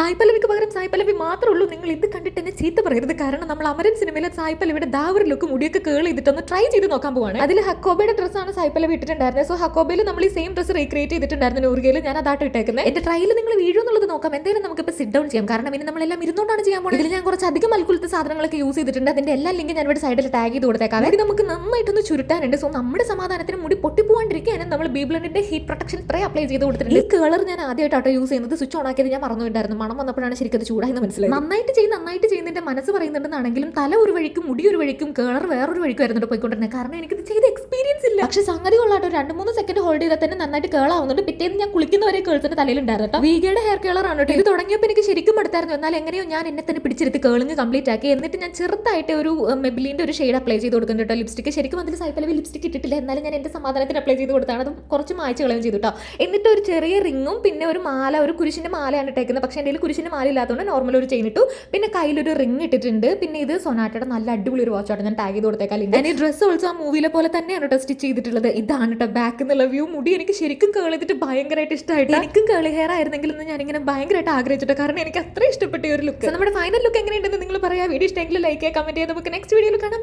സായി പല്ലവിക്ക് പകരം സായ് പല്ലവി മാത്രമേ ഉള്ളൂ നിങ്ങൾ ഇത് കണ്ടിട്ട് എന്നെ ചീത്ത പറയരുത്. കാരണം നമ്മൾ അമരൻ സിനിമയിലെ സായ് പല്ലവിയുടെ ദാവറിലൊക്കെ ലുക്ക് മുടിയൊക്കെ കേൾ ചെയ്തിട്ടൊന്ന് ട്രൈ ചെയ്ത് നോക്കാൻ പോവാണ്. അതിൽ ഹക്കോബയുടെ ഡ്രസ്സാണ് സായ് പല്ലവി ഇട്ടിട്ടുണ്ടായിരുന്നത്. സോ ഹക്കോബയിൽ നമ്മൾ ഈ സെയിം ഡ്രസ്സ് റീക്രിയേറ്റ് ചെയ്തിട്ടുണ്ടായിരുന്നു നൂറുകയിൽ ഞാൻ അതാട്ട് ഇട്ടേക്കുന്നത് എന്റെ ട്രയൽ നിങ്ങൾ വീഴുന്നുള്ളത് നോക്കാം. എന്തായാലും നമുക്ക് ഇപ്പോൾ സിറ്റ് ഡൗൺ ചെയ്യാം. കാരണം ഇനി നമ്മളെല്ലാം ഇരുന്നുകൊണ്ടാണ് ചെയ്യാൻ പോകുന്നത് ഇതിൽ ഞാൻ കുറച്ച് അധികം അൽക്കുലത്തെ സാധനങ്ങളൊക്കെ യൂസ് ചെയ്തിട്ടുണ്ട്. അതിന്റെ എല്ലാ ലിങ്ക് ഞാൻ ഇവിടെ സൈഡിൽ ടാഗ് ചെയ്ത് കൊടുത്തേക്കാം. അതായത് നമുക്ക് നന്നായിട്ടൊന്ന് ചുരുട്ടാനുണ്ട്. സോ നമ്മുടെ സമാധാനത്തിന് മുടി പൊട്ടിപ്പോവാണ്ടിരിക്കാനും നമ്മൾ ബീബ്ലണ്ടിന്റെ ഹീറ്റ് പ്രൊട്ടക്ഷൻ സ്പ്രേ അപ്ലൈ ചെയ്ത് കൊടുത്തിട്ടുണ്ട്. ഈ കളർ ഞാൻ ആദ്യമായിട്ടാട്ടോ യൂസ് ചെയ്യുന്നത്. സ്വിച്ച് ഓൺ ആക്കിയത് ഞാൻ മറന്നുണ്ടായിരുന്നു മണം വന്നപ്പോഴാണ് ശരിക്കും അത് ചൂടായെന്ന് മനസ്സിലായി നന്നായിട്ട് ചെയ്ത് നന്നായിട്ട് ചെയ്യുന്നതിന്റെ മനസ്സ് പറയുന്നുണ്ടെന്നാണെങ്കിലും തല ഒരു വഴിക്കും മുടി ഒരു വഴിക്കും കേളർ വേറൊരു വഴിക്കും ആയിരുന്നു പോയിക്കൊണ്ടിരുന്നത്. കാരണം എനിക്കിത് ചെയ്ത് ഇല്ല. പക്ഷെ സംഗതി കൊള്ളാട്ടോ. രണ്ട് മൂന്ന് സെക്കൻഡ് ഹോൾഡ് ചെയ്താൽ തന്നെ നന്നായിട്ട് കേൾ ആവുന്നുണ്ട്. പിറ്റേന്ന് ഞാൻ കുളിക്കുന്നവരെ കേൾത്തിന്റെ തലയിലുണ്ടായിരുന്നു കേട്ടോ. വീഗയുടെ ഹെയർ കളർ ആണ് കേട്ടോ. ഇത് തുടങ്ങിയപ്പോൾ എനിക്ക് ശരിക്കും എടുത്തായിരുന്നു എന്നാൽ എങ്ങനെയോ ഞാൻ എന്നെ തന്നെ പിടിച്ചെടുത്ത് കേളിങ് കംപ്ലീറ്റ് ആക്കി. എന്നിട്ട് ഞാൻ ചെറുതായിട്ട് ഒരു മെബിലിന്റെ ഒരു ഷെയ്ഡ് അപ്ലൈ ചെയ്ത് കൊടുക്കുന്നുണ്ട് കേട്ടോ. ലിപ്സ്റ്റിക് ശരിക്കും അതിൽ സൈപ്പലവി ലിപ്സ്റ്റിക് ഇട്ടിട്ടില്ല. എന്നാലും ഞാൻ എന്റെ സമാധാനത്തിന് അപ്ലൈ ചെയ്ത് കൊടുത്താണ്. അത് കുറച്ച് മായ്ച്ച് കളയും ചെയ്തു കേട്ടോ. എന്നിട്ട് ഒരു ചെറിയ റിങ്ങും പിന്നെ ഒരു മാല ഒരു കുരിശിന്റെ മാലയാണ് ഇട്ടേക്കുന്നത്. പക്ഷേ എന്റെ കുരിശിന്റെ മാല ഇല്ലാത്തതുകൊണ്ട് നോർമൽ ഒരു ചെയിൻ ഇട്ടു. പിന്നെ കയ്യിലൊരു റിങ് ഇട്ടിട്ടുണ്ട്. പിന്നെ ഇത് സൊനാറ്റയുടെ നല്ല അടിപൊളി ഒരു വാച്ചാണ് ഞാൻ ടാഗ് ചെയ്ത് കൊടുത്തേക്കാം ഞാൻ ഈ ഡ്രസ്സ് ഓൾസോ ആ മൂവിയിലെ പോലെ തന്നെയാണ് കേട്ടോ. സ്റ്റിച്ച് ചെയ്തിട്ടുള്ളത്. ഇതാണ് കേട്ടോ ബാക്ക് എന്നുള്ള വ്യൂ മുടി എനിക്ക് ശരിക്കും കേൾ ചെയ്തിട്ട് ഭയങ്കരമായിട്ട് ഇഷ്ടമായിട്ട് എനിക്കും കേൾ ഹെയർ ആയിരുന്നെങ്കിൽ എന്ന് ഞാനിങ്ങനെ ഭയങ്കരമായിട്ട് ആഗ്രഹിച്ചിട്ടോ. കാരണം എനിക്ക് അത്ര ഇഷ്ടപ്പെട്ട ഒരു ലുക്ക് നമ്മുടെ ഫൈനൽ ലുക്ക് എങ്ങനെയുണ്ടെന്ന് നിങ്ങൾ പറയാം. വീഡിയോ ഇഷ്ടമെങ്കിൽ ലൈക്ക് കമന്റ് ചെയ്ത് നമുക്ക് നെക്സ്റ്റ് വീഡിയോയിൽ കാണാം.